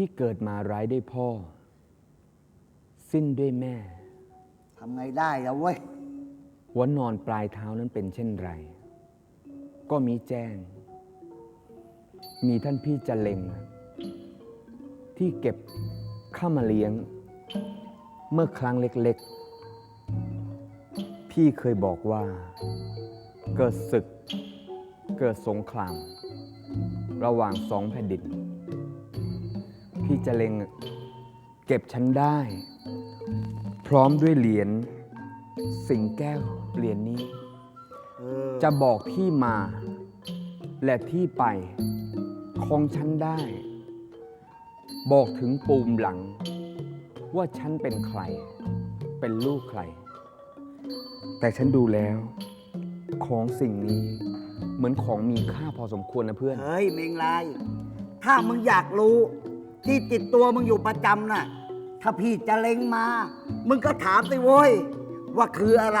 ที่เกิดมาไร้ด้วยพ่อ สิ้นด้วยแม่ ทำไงได้แล้วเว้ย หัวนอนปลายเท้านั้นเป็นเช่นไร ก็มีแจ้ง มีท่านพี่จะเลงที่เก็บข้ามาเลี้ยง เมื่อครั้งเล็กๆ พี่เคยบอกว่า เกิดศึก เกิดสงคราม ระหว่างสองแผ่นดิน พี่จะเลงเก็บฉันได้ พร้อมด้วยเหรียญสิงแก้วเหรียญนี้เออจะบอกที่มา และที่ไปของฉันได้ บอกถึงปูมหลัง ว่าฉันเป็นใคร เป็นลูกใคร แต่ฉันดูแล้ว ของสิ่งนี้เหมือนของมีค่าพอสมควรนะเพื่อน เฮ้ยเมงลาย ถ้ามึงอยากรู้ ที่ติดตัวมึงอยู่ประจำน่ะ ถ้าพี่จะเล็งมา มึงก็ถามสิโว้ย ว่าคืออะไร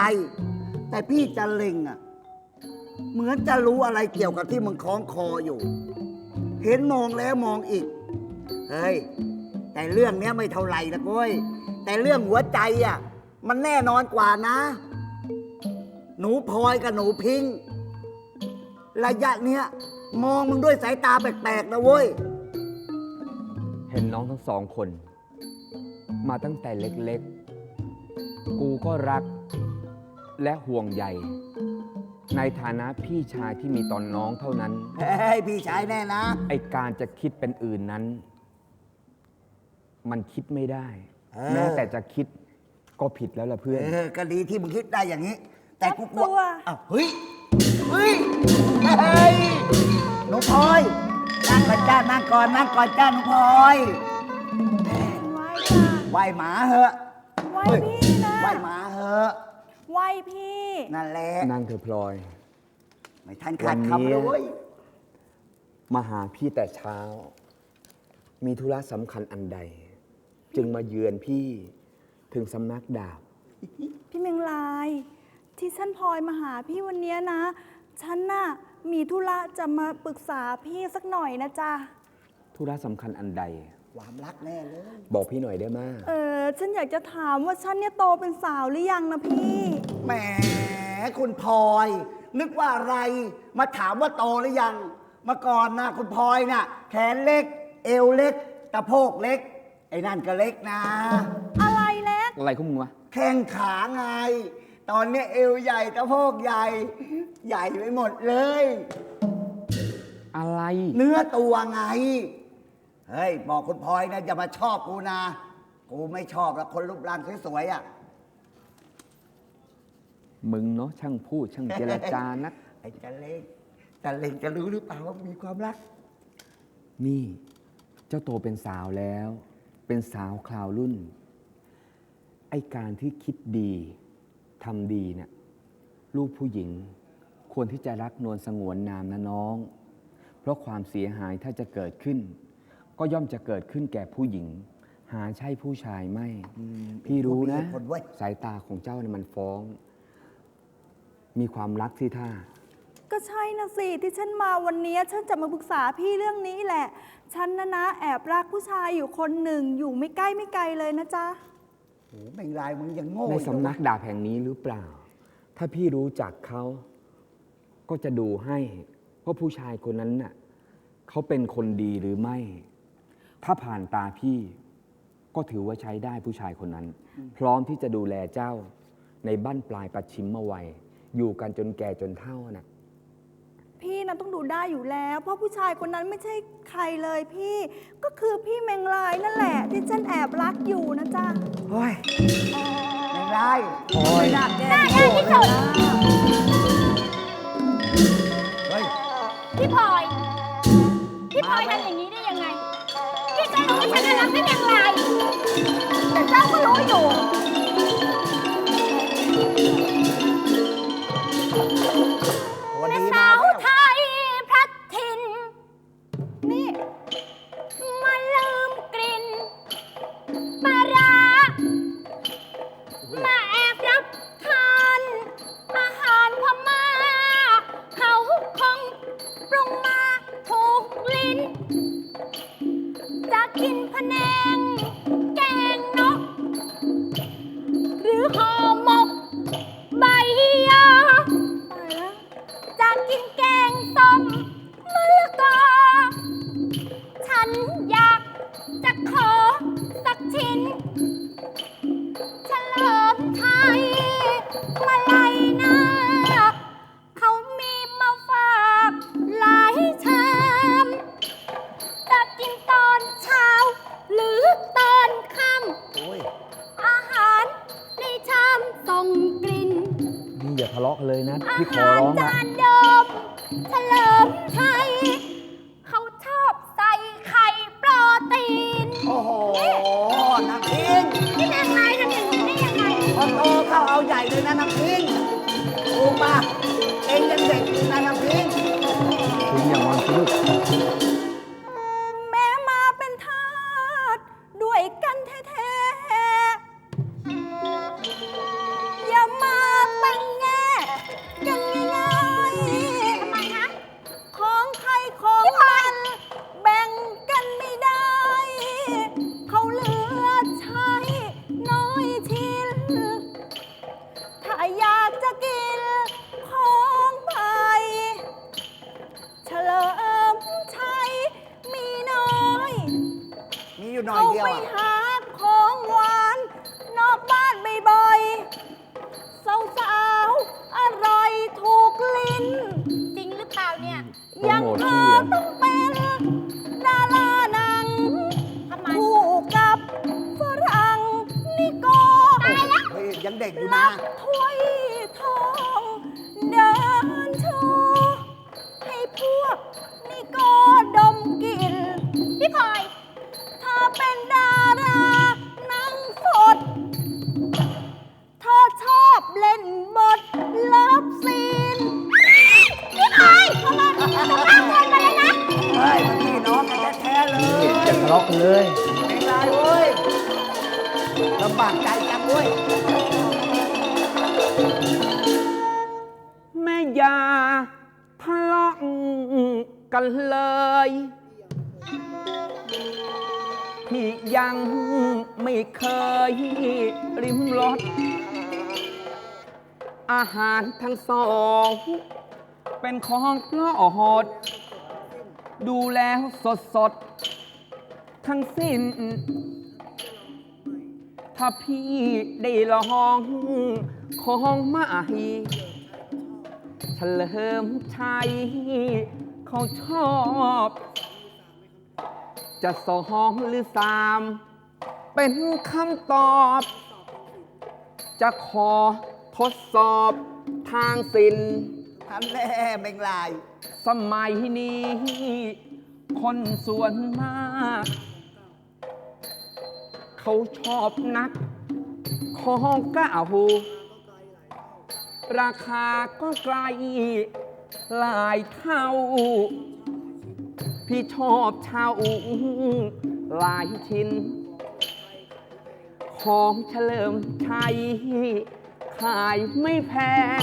แต่พี่จะเล็งอะ เหมือนจะรู้อะไรเกี่ยวกับที่มึงคล้องคออยู่ เห็นมองแล้วมองอีก เฮ้ย แต่เรื่องเนี้ยไม่เท่าไหร่นะโว้ย แต่เรื่องหัวใจอะ มันแน่นอนกว่านะ หนูพลอยกับหนูพิงค์ระยะเนี้ยมองมึงด้วยสายตาแปลกๆนะเว้ย ห็นน้องทั้งสองคน มาตั้งแต่เล็กๆ กูก็รักและห่วงใยในฐานะพี่ชายที่มีตอนน้องเท่านั้น เฮ้ยพี่ชายแน่นะ ไอการจะคิดเป็นอื่นนั้น มันคิดไม่ได้ เออ แม้แต่จะคิดก็ผิดแล้วล่ะเพื่อน เออก็ดีที่มึงคิดได้อย่างนี้ แต่กูกลัตัว อ้าวเฮ้ย เฮ้ย เฮ้ยหนูพลอย นั่งก่อนจ้านั่งก่อนนั่งก่อนจ้าหนูพลอยไหว้จ้ะไหวหมาเหอะไหว้เฮ้ยพี่นะไหวหมาเหอะไหว้พี่ นั่นแหละนั่งเธอะพลอย ไม่ทันขาดวันนี้คำเลยเว้ยมาหาพี่แต่เช้า มีธุระสำคัญอันใด จึงมาเยือนพี่ถึงสำนักดาบ พี่เมงลาย ที่ฉันพลอยมาหาพี่วันเนี้ยนะ ฉันน่ะ มีธุระจะมาปรึกษาพี่สักหน่อยนะจ๊ะ ธุระสำคัญอันใด ความรักแน่เลย บอกพี่หน่อยได้ไหมเออ ฉันอยากจะถามว่าฉันเนี่ยโตเป็นสาวหรือยังนะพี่ แหมคุณพลอย นึกว่าอะไร มาถามว่าโตหรือยัง เมื่อก่อนนะคุณพลอยน่ะ แขนเล็ก เอวเล็กตะโพกเล็ก ไอ้นั่นก็เล็กนะ อะไรเล็กอะไรของมึงวะ แข้งขาไง ตอนเนี้ยเอวใหญ่ตะโพกใหญ่ ใหญ่ไปหมดเลย อะไร เนื้อตัวไง เฮ้ย บอกคุณพลอยนะอย่ามาชอบกูนะ กูไม่ชอบแล้วคนรูปร่างสวยๆอะ มึงเนาะช่างพูดช่างเจรจานัก ไอ้จันเล็งจันเล็งจะรู้หรือเปล่าว่ามีความรัก นี่ เจ้าโตเป็นสาวแล้ว เป็นสาวคราวรุ่น ไอการที่คิดดี ทำดีเนี่ยลูกผู้หญิงควรที่จะรักนวลสงวนนามนะน้อง เพราะความเสียหายถ้าจะเกิดขึ้น ก็ย่อมจะเกิดขึ้นแก่ผู้หญิง หาใช่ผู้ชายไม่ พี่รู้นะมีเหตุผลเว้ย สายตาของเจ้าเนี่ยมันฟ้อง มีความรักที่ท่า ก็ใช่นะสิที่ฉันมาวันนี้ฉันจะมาปรึกษาพี่เรื่องนี้แหละ ฉันนะนะแอบรักผู้ชายอยู่คนหนึ่งอยู่ไม่ใกล้ไม่ไกลเลยนะจ๊ะ แม่งลายมึงยังโง่ในอีกเหรอสำนักดาบแห่งนี้หรือเปล่า ถ้าพี่รู้จักเขา ก็จะดูให้ว่าผู้ชายคนนั้นน่ะเขาเป็นคนดีหรือไม่ ถ้าผ่านตาพี่ ก็ถือว่าใช้ได้ผู้ชายคนนั้น พร้อมที่จะดูแลเจ้าในบ้านปลายปัดชิมมาวัยอยู่กันจนแก่จนเท่าน่ะ พี่นะต้องดูได้อยู่แล้ว เพราะผู้ชายคนนั้นไม่ใช่ใครเลยพี่ ก็คือพี่เมงลายนั่นแหละ ที่ฉันแอบรักอยู่นะจ๊ะเฮ้ยแม่งลายไม่น่าแกล้งน่าแกล้งที่สุดเฮ้ยพี่พลอยพี่พลอยทำอย่างนี้ได้ยังไงพี่ก็รู้ว่าฉันน่ะรักพี่เพียงไรแยยังเด็กอยู่รันะบถ้วยทองเดินโชว์ให้พวกนิโกดมกลินพี่พลอยเธอเป็นดาราหนังสด เธอชอบเล่นบทเลิฟซีนพี่พลอยทำไมจะมากเกินไปเลยนะ เฮ้ยมันพี่น้องกันแท้ๆเลย อย่าทะเลาะกันเลยไม่ไรเว้ยลำบากใจจังเว้ย เลยพี่ยังไม่เคยริมรสอาหารทั้งสอง เป็นของปลอดดูแล้วสดสดๆทั้งสิ้น ถ้าพี่ได้ลองของใหม่เฉลิมชัย เขาชอบ จะสองหรือสาม เป็นคำตอบ จะขอทดสอบทางศิลป์ ทำแน่เมงลาย สมัยนี้ คนส่วนมาก เขาชอบนัก ของเก้าราคาก็ไกล หลายเท่า พี่ชอบเช่าหลายชิ้น ของเฉลิมชัยขายไม่แพง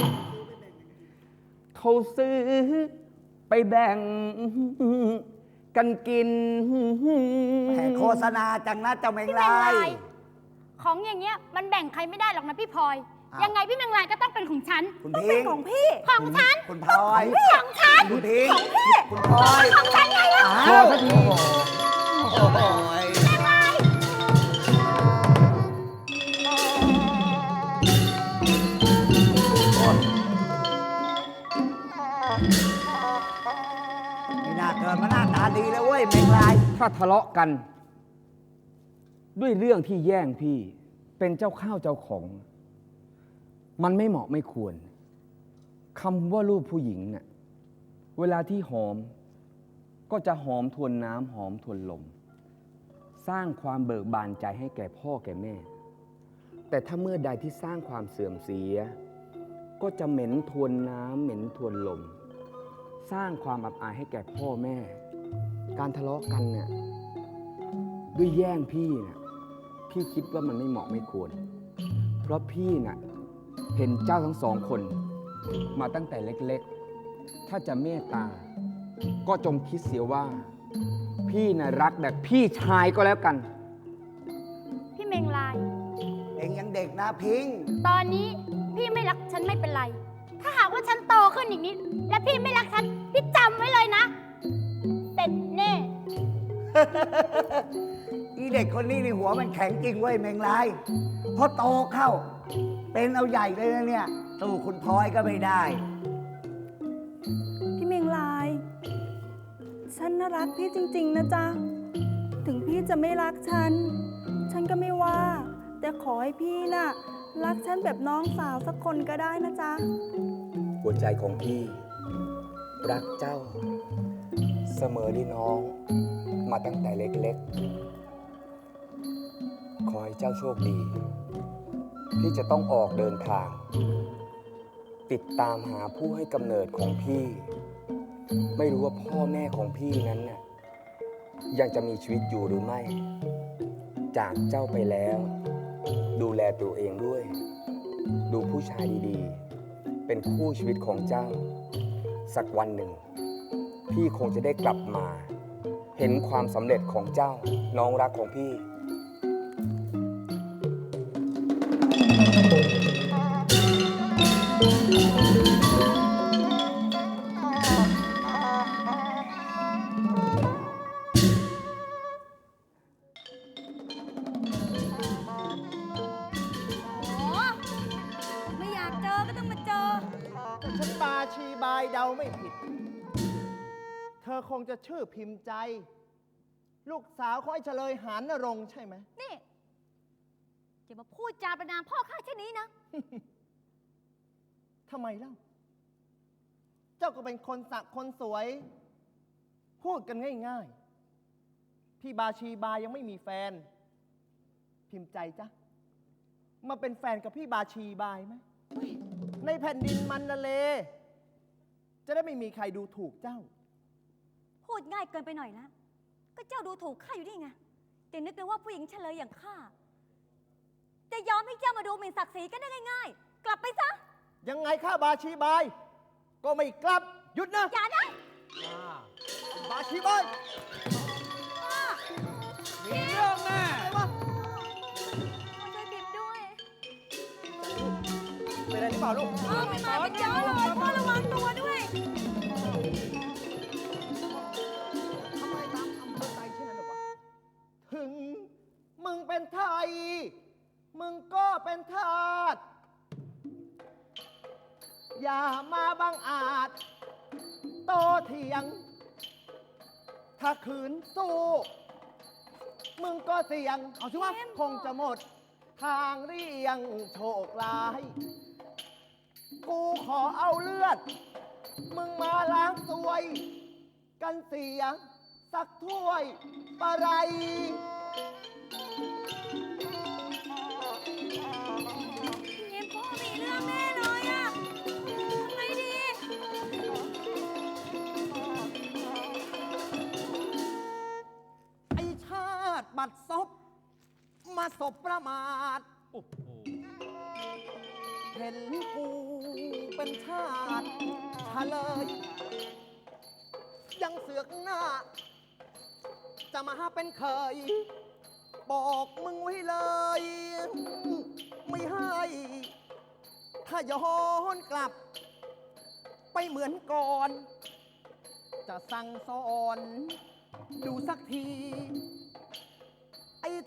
เขาซื้อไปแบ่งกันกินแหมโฆษณาจังนะเจ้าเมงพี่แมลางลายยของอย่างเงี้ยมันแบ่งใครไม่ได้หรอกนะพี่พลอย อ้าวยังไงพี่แมงลายก็ต้องเป็นของฉัน คุณต้องพิเป็นงของพี่ ของฉัน คุณพลอยของฉัน คุณพิงของพี่ คุณพลอยของฉันไงล่ะอ้าวพอสักทีโอ้โหยไม่น่าเกิดมาหน้าตาดีเลยเว้ยเมงลาย ถ้าทะเลาะกัน ด้วยเรื่องที่แย่งพี่เป็นเจ้าข้าวเจ้าของ มันไม่เหมาะไม่ควรคำว่ารูปผู้หญิงเน่ะเวลาที่หอมก็จะหอมทวนน้ำหอมทวนลม สร้างความเบิกบานใจให้แก่พ่อแก่แม่ แต่ถ้าเมื่อใดที่สร้างความเสื่อมเสีย ก็จะเหม็นทวนน้ำเหม็นทวนลม สร้างความอับอายให้แก่พ่อแม่ การทะเลาะกันเนี่ยด้วยแย่งพี่เนี่ยพี่คิดว่ามันไม่เหมาะไม่ควร เพราะพี่น่ะ เห็นเจ้าทั้งสองคน มาตั้งแต่เล็กๆ ถ้าจะเมตตา ก็จงคิดเสียว่า พี่พี่นะรักแบบพี่ชายก็แล้วกัน พี่เมงลาย เองยังเด็กนะพิงค์ตอนนี้พี่ไม่รักฉันไม่เป็นไร ถ้าหากว่าฉันโตขึ้นอีกนิด และพี่ไม่รักฉัน พี่จำไว้เลยนะเสร็จแน่ อีเด็กคนนี้นี่หัวมันแข็งจริงเว้ยเมงลายพอโตเข้า เป็นเอาใหญ่เลยนะเนี่ยสู้คุณพลอยก็ไม่ได้ พี่เมงลาย ฉันน่ารักพี่จริง ๆ นะจ๊ะ ถึงพี่จะไม่รักฉัน ฉันก็ไม่ว่า แต่ขอให้พี่น่ะ รักฉันแบบน้องสาวสักคนก็ได้นะจ๊ะ หัวใจของพี่ รักเจ้า เสมอที่น้อง มาตั้งแต่เล็กๆ ขอให้เจ้าโชคดี พี่จะต้องออกเดินทาง ติดตามหาผู้ให้กำเนิดของพี่ ไม่รู้ว่าพ่อแม่ของพี่นั้นน่ะยังจะมีชีวิตอยู่หรือไม่ จากเจ้าไปแล้ว ดูแลตัวเองด้วย ดูผู้ชายดีๆ เป็นคู่ชีวิตของเจ้า สักวันหนึ่ง พี่คงจะได้กลับมา เห็นความสำเร็จของเจ้าน้องรักของพี่ ชื่อพิมพ์ใจ ลูกสาวของไอ้เฉลยหานนรงค์ใช่ไหม นี่อย่ามาพูดจาประนามพ่อข้าเช่นนี้นะ ทำไมเล่า เจ้าก็เป็นคนสักคนสวย พูดกันง่ายๆ พี่บาชีบายยังไม่มีแฟน พิมพ์ใจจ้ะ มาเป็นแฟนกับพี่บาชีบายไหม ในแผ่นดินมันละเล จะได้ไม่มีใครดูถูกเจ้า พูดง่ายเกินไปหน่อยนะก็เจ้าดูถูกข้าอยู่นี่ไงแต่นึกเลยว่าผู้หญิงเฉลยอย่างข้าจะยอมให้เจ้ามาดูหมิ่นศักดิ์ศรีกันได้ง่ายๆ กลับไปซะ ยังไงข้าบาชีบาย ก็ไม่กลับหยุดนะอย่านะบาชีบายมีเรื่องแน่อะไรวะช่วยบิมด้วยเป็นอะไรหรือเปล่าลูกเออไม่มาเป็นเยอะเลยพ่อระวังตัวด้วย เป็นไทย มึงก็เป็นทาส อย่ามาบังอาจ โตเถียง ถ้าขืนสู้ มึงก็เสี่ยง เอาสิว่าคงจะหมด ทางเรียงโชคร้าย กูขอเอาเลือด มึงมาล้างสวย กันเสีย สักถ้วยปะไร มาศพประมาทเห็นกูเป็นชาติทะเลย ยังเสือกหน้า จะมาเป็นเคย บอกมึงไว้เลย ไม่ให้ ถ้าย้อนกลับ ไปเหมือนก่อน จะสั่งสอน ดูสักทีไอ้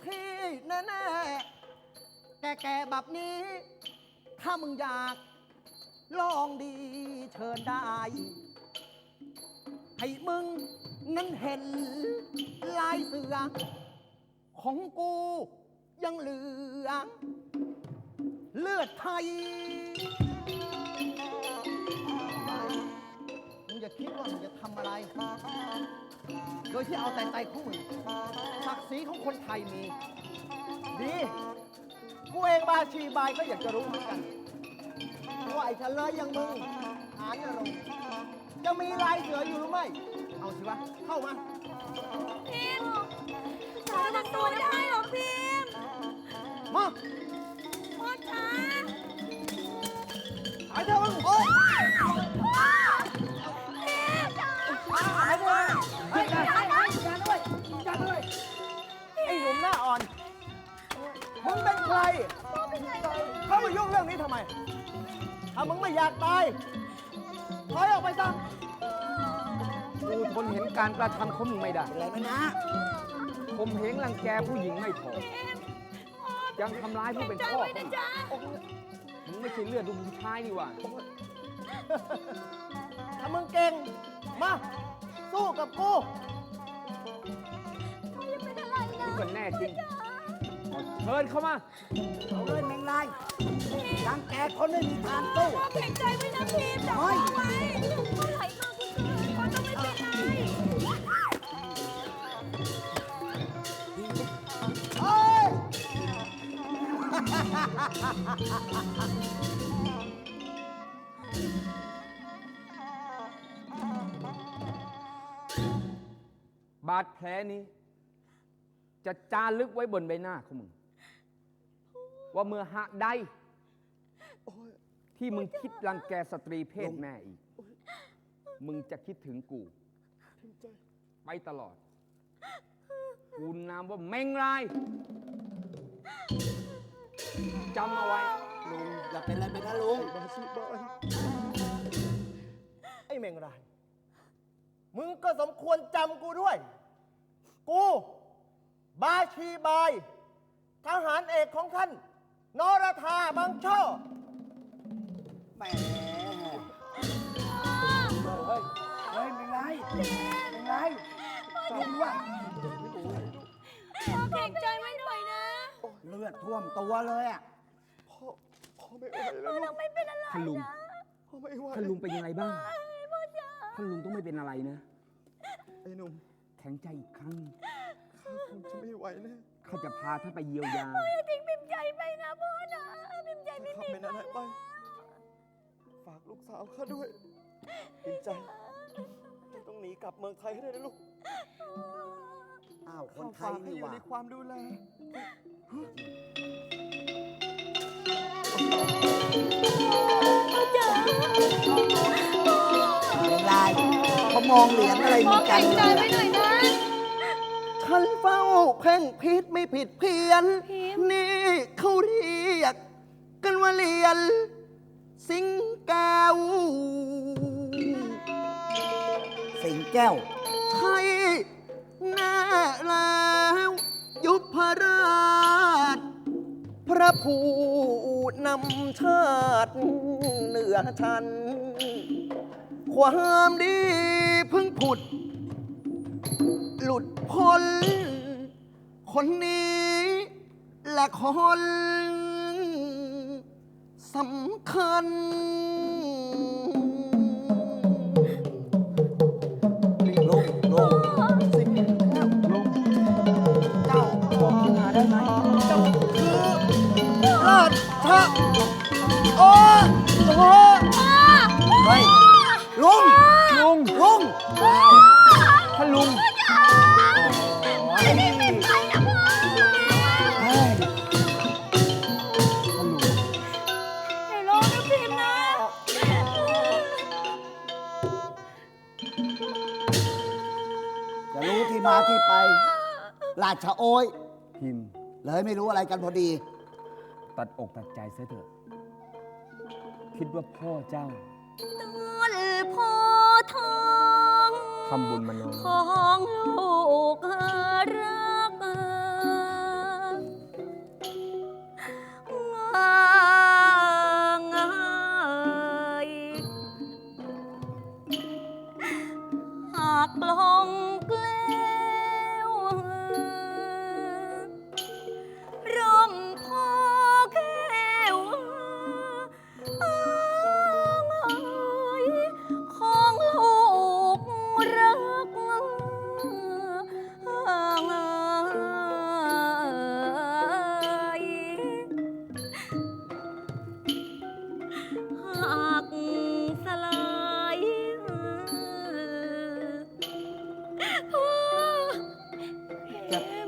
ที่แน่ๆ แก่ๆแบบนี้ ถ้ามึงอยาก ลองดีเชิญได้ ให้มึงนั้นเห็นลายเสือ ของกูยังเหลือ เลือดไทย ยที่เอาแต่ใจของมึงศักดิ์ศรีของคนไทยมี ดีกูเองบาชีบายก็อยากจะรู้เหมือนกันว่าไอ้เฉลยอย่างมึงหานนรงค์จะมีลายเสืออยู่หรือไม่ เอาสิวะ เข้ามา พิมพ่อระวังตัวไม่ได้หรอพิมมา พ่อจ๋า องนี้ทำไมถ้ามึงไม่อยากตาย ถอยออกไปซะกูทนเห็นการกระทำของมึงไม่ได้ อะไรไหมนะผมเหงรังแกผู้หญิงไม่พอ ยังทำร้ายผู้เป็นพ่อของมึงมึงไม่ใช่เลือดดูผู้ชายนี่หว่า ถ้ามึงเก่ง มา สู้กับกูมึงก็แน่จริงเชิญเข้ามา เอาเลยแมงลายรังแกคนไม่มีทางสู้พ่อแข็งใจไว้นะพิมพ์จับเฮ้ยไว้พ่อไหลมากพี่พ่อต้องไม่เป็นไรเอ้ย บาดแผลนี้ จะจารึกไว้บนใบหน้าของมึง ว่าเมื่อหากใดที่มึงคิดรังแกสตรีเพศแม่อีก มึงจะคิดถึงกูไปตลอด กูนามว่าเมงรายจำเอาไว้ ลุงอย่าเป็นอะไรไปนะลุงไอ้เมงรายมึงก็สมควรจำกูด้วย กู บาชีบาย ทหารเอกของท่าน นรธาบางช่อแหมเฮ้ยเฮ้ยแมงลายแมงลายลุงว่ะพ่อแข็งใจไว้หน่อยนะเลือดท่วมตัวเลยอะพ่อพ่อไม่ไหวแล้วลูกไม่เป็นอะไรท่านลุงพ่อไม่ไหวท่านลุงเป็นยังไงบ้างท่านลุงต้องไม่เป็นอะไรนะไอ้หนุ่มแข็งใจอีกครั้งข้าคงจะไม่ไหวแน่ ข้าจะพาท่านไปเยียวยาอย่าทิ้งพิมพ์ใจไปนะพ่อนะพิมพ์ใจไม่ข้ามีเป็นอะไรไป ฝากลูกสาวข้าด้วยดีใจไม่ต้องหนีกลับเมืองไทยให้ได้นะลูกอ้าว คนไทฝายกให้นี่อหยู่ว่า ในความดูแลแมงลายเขามองเหรียญอะไรพ่มึองกัแข็นงเลใจยไว้อะหน่อยนะฉันเฝ้าเพ่งพิษไม่ผิดเพี้ยน พิมพ์ นี่เขาเรียก กันว่าเรียน สิงแก้วสิงแก้ว ใช่แน่แล้วยุพราช พระผู้นำชาติเหนือชัน ความดีเพิ่งผุด หลุดพ้น คนนี้และคนสำคัญ ย พิมพ์ เลยไม่รู้อะไรกันพอดี ตัดอกตัดใจเสียเถอะ คิดว่าพ่อเจ้า ต้นโพทองทำบุญมาน้อย ของลูกรักง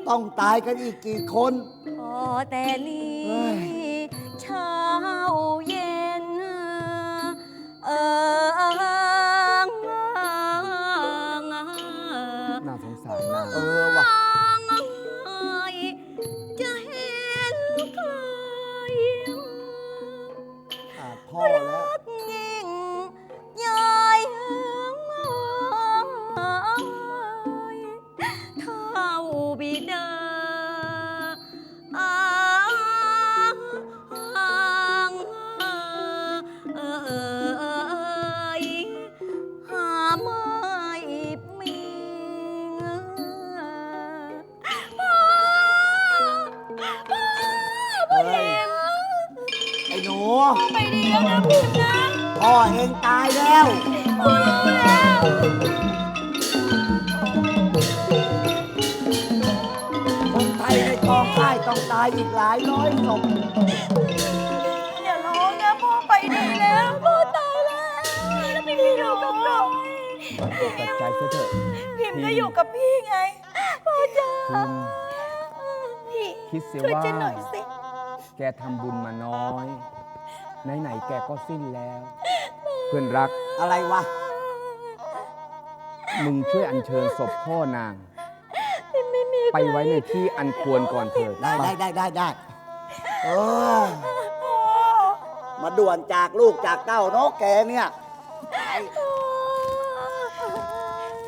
ต้องตายกันอีกกี่คนพอแต่นี้เฮ้ย พ่อเองตายแล้วพ่อรู้แล้ว คนไทยในกองค่ายต้องตายอีกหลายร้อยศพอย่าร้องนะพ่อไปดีแล้วพ่อตายแล้วแล้วพิมพ์อยู่กับเราตัดใจซะเถอะพิมพ์ก็อยู่กับพี่ไงพ่อจ๋าพิมพี่คิดเสียช่วยว่า เจ๊หน่อยสิ แกทำบุญมาน้อย ไหนๆแกก็สิ้นแล้ว เพื่อนรัก อะไรวะ มึงช่วยอัญเชิญศพพ่อนาง ไปไว้ในที่อันควรก่อนเถิดได้ปะได้ได้ได้ได้เออมาด่วนจากลูกจากเต้าเนาะแกเนี่ย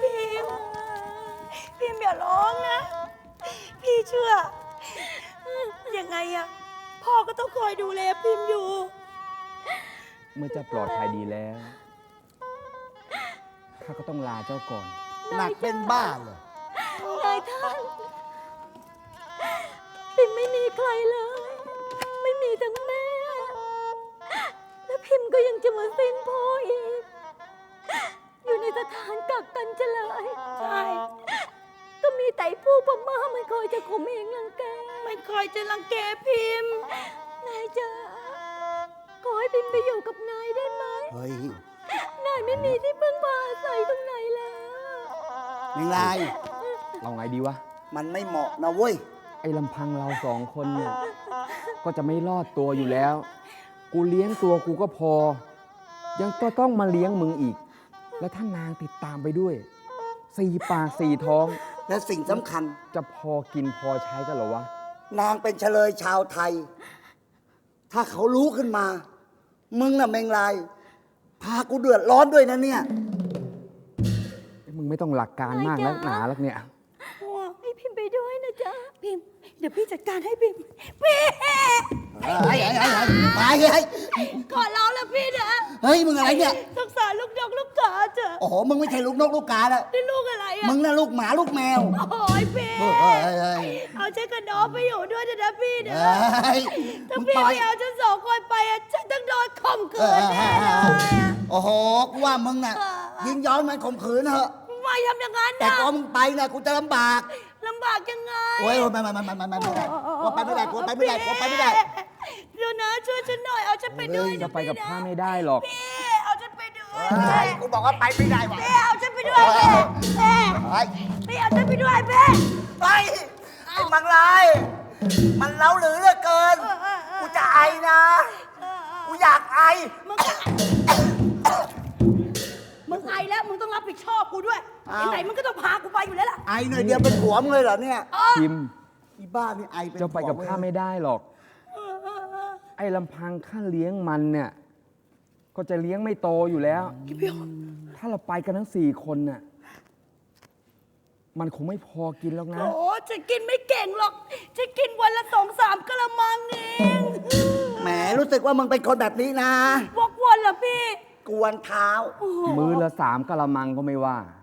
พิมพ์พิมพ์อย่าร้องนะ พี่เชื่อ ยังไงอะพ่อก็ต้องคอยดูแลพิมพ์อยู่ เมื่อเจะปลอดภัยดีแล้ว ข้าก็ต้องลาเจ้าก่อน หนักเป็นบ้าเลยนายท่านพิมไม่มีใครเลย ไม่มีทั้งแม่ และพิมก็ยังจะมาสิ้นพ่ออีก อยู่ในสถานกักกันเฉลยใช่ ก็มีแต่ผู้พม่ามันคอยจะข่มเหงรังแกไม่คอยจะรังแกพิมพ์นายจ๋า ขอให้พิมไปอยู่กับนายได้ไหมเฮ้ยนายไม่มีที่พึ่งพาอาศัยตรงไหนแล้วยังไงเอาไงดีวะ มันไม่เหมาะนะเว้ย ไอ้ลำพังเราสองคนเนี่ยก็จะไม่รอดตัวอยู่แล้ว กูเลี้ยงตัวกูก็พอ ยังก็ต้องมาเลี้ยงมึงอีก แล้วถ้านางติดตามไปด้วย สี่ปากสี่ท้อง และสิ่งสำคัญ จะพอกินพอใช้กันเหรอวะ นางเป็นเฉลยชาวไทย ถ้าเขารู้ขึ้นมา มึงน่ะเมงลาย พากูเดือดร้อนด้วยนะเนี่ย มึงไม่ต้องหลักการมากนักหนาแล้วเนี่ย ให้พิมไปด้วยนะจ๊ะ พิมพ์ เดี๋ยวพี่จัดการให้พิมพ์พี่ เฮ้ยเฮ้ยเฮ้ยเฮ้ยไปเฮ้ยขอร้องแล้วพี่นะเฮ้ยมึงอะไรเนี่ยสงสารลูกดกลูกกาเถอะโอ้โหมึงไม่ใช่ลูกนกลูกกาแล้วนี่ลูกอะไรอะมึงน่ะลูกหมาลูกแมว โอ้ยพี่เฮ้ยเฮ้ยเฮ้ย เอาฉันกับน้องไปอยู่ด้วยเถอะนะพี่นะเฮ้ยถ้าพี่ไม่เอาฉันสองคนไปอะฉันต้องโดนข่มขืนแน่เลยอะโอ้โหกูว่ามึงน่ะยิงย้อนมันข่มขืนเถอะ ไม่ทำอย่างนั้นแต่ก็มึงไปน่ะกูจะลำบาก ลำบากยังไงโอ้ยไม่ไม่ไม่ไม่ไม่ไม่ไม่ได้กูไปไม่ได้กูไปไม่ได้กูไปไม่ได้เดี๋ยวนะช่วยฉันหน่อยเอาฉันไปด้วยจะไปกับข้าไม่ได้หรอก พี่เอาฉันไปด้วยเฮ้ยกูบอกว่าไปไม่ได้ว่ะพี่เอาฉันไปด้วยพี่พี่เฮ้ยพี่เอาฉันไปด้วยพี่ไปไอ้มังลาย มันเล้าหรือเหลือเกิน กูจะไอนะ กูอยากไอ มึง รับผิดชอบกูด้วยอ้าว ไหนๆมึงก็ต้องพากูไปอยู่แล้วล่ะ ไอหน่อยเดียวเป็นหัวมึงเลยเหรอเนี่ยพิมพ์อีบ้านี่ไอเป็นเจ้าไปกับหัวข้าไม่ได้หรอก ไอ้ลำพังข้าเลี้ยงมันเนี่ย ก็จะเลี้ยงไม่โตอยู่แล้วถ้าเราไปกันทั้งสี่คนน่ะ มันคงไม่พอกินแล้วนะ โอ้ฉันกินไม่เก่งหรอกฉันกินวันละสองสามกะละมังเองแหมรู้สึกว่ามึงเป็นคนแบบนี้นะ วกวนเหรอพี่ กวนเท้า มือละสามกะละมังก็ไม่ว่า